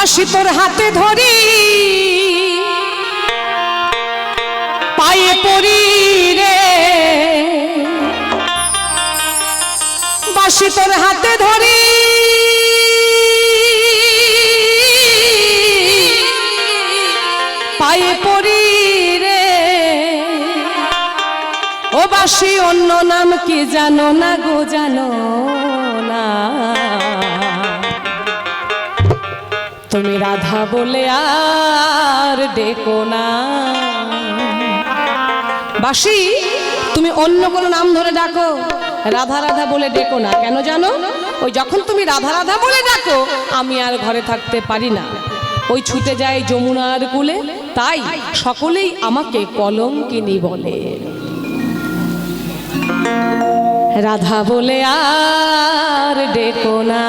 বাসি তোর হাতে ধরি। পায়ে পড়ি রে। বাসি তোর হাতে ধরি। পায়ে পড়ি রে। ও বাসি, অন্য নাম কি জানো না গো? জানো না। তুমি রাধা বলে আর ডেকো না। বাসি, তুমি অন্য কোনো নাম ধরে ডাকো। রাধা রাধা বলে ডেকো না। কেন জানো? ওই যখন তুমি রাধা রাধা বলে ডাকো, আমি আর ঘরে থাকতে পারি না। ওই ছুটে যায় যমুনার কুলে, তাই সকলেই আমাকে কলঙ্কিনী বলে। রাধা বলে আর ডেকো না।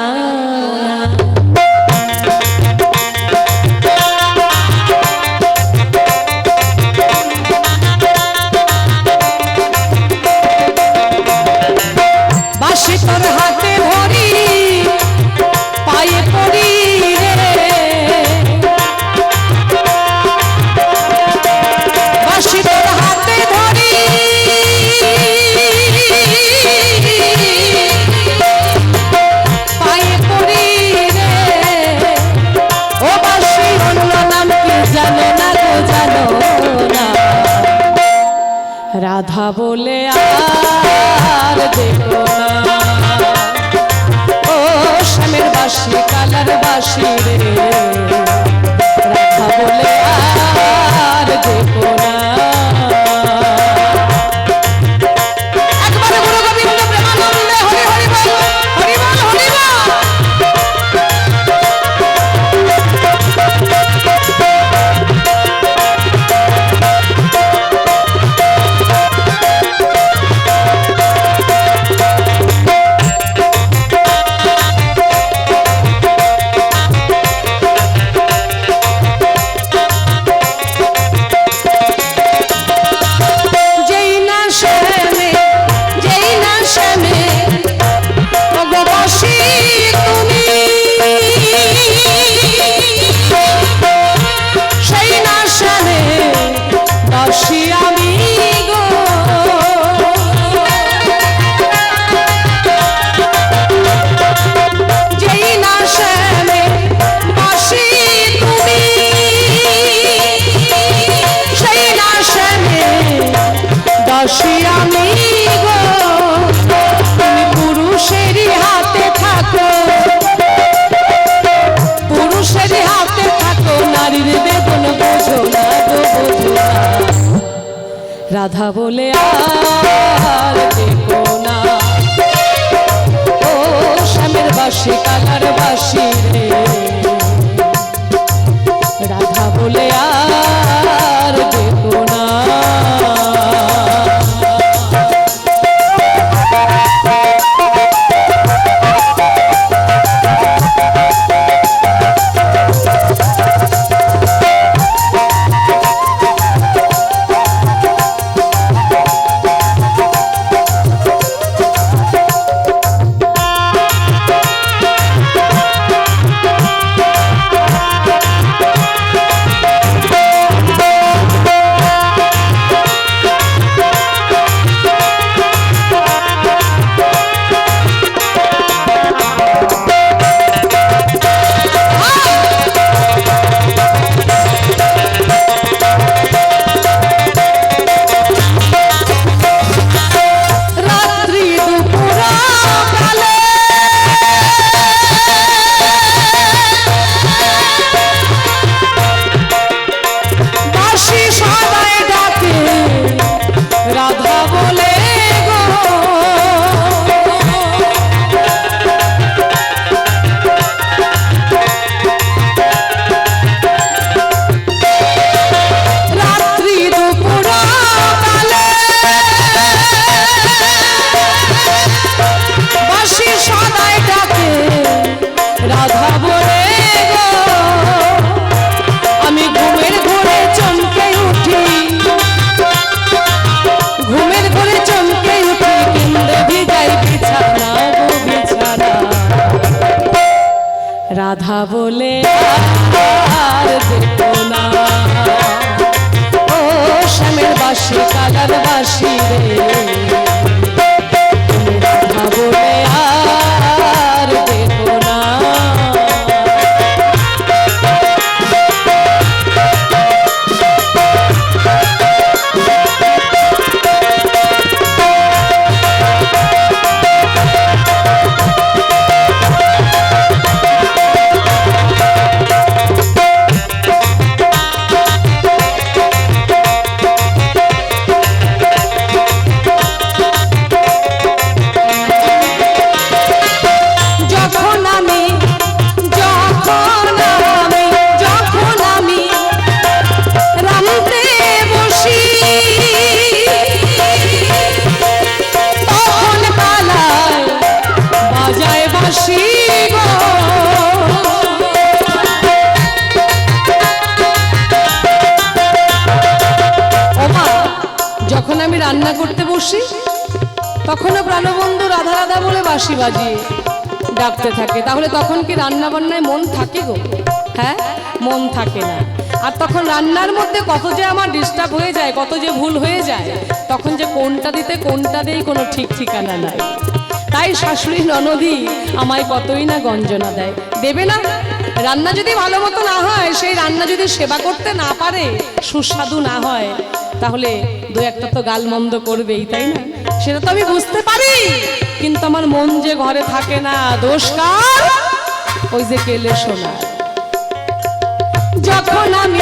রাধা বলে আর দেখো না। ও স্বামীর বাসি কালার বাসি রে। রাধা বলে আর রাধা বলে আর দেবো না। ও শ্যামের বাসি কালার বাসি রে। রান্না করতে বসি, তখনও প্রাণবন্ধু রাধা রাধা বলে বাঁশি বাজিয়ে ডাকতে থাকে। তাহলে তখন কি রান্না বান্নায় মন থাকে গো? হ্যাঁ মন থাকে না। আর তখন রান্নার মধ্যে কত যে আমার ডিস্টার্ব হয়ে যায়, কত যে ভুল হয়ে যায়, তখন যে কোনটা দিতে কোনটা দেই কোনো ঠিক ঠিকানা নাই। তাই শাশুড়ি ননদি আমায় কতই না গঞ্জনা দেয়। দেবে না? রান্না যদি ভালো মতো না হয়, সেই রান্না যদি সেবা করতে না পারে, সুস্বাদু না হয়, তাহলে দু একটা তো গাল মন্দ করবেই, তাই না? সেটা তো আমি বুঝতে পারি, কিন্তু আমার মন যে ঘরে থাকে না, দোষ কার? ওই যে কেলে শোনা যখন আমি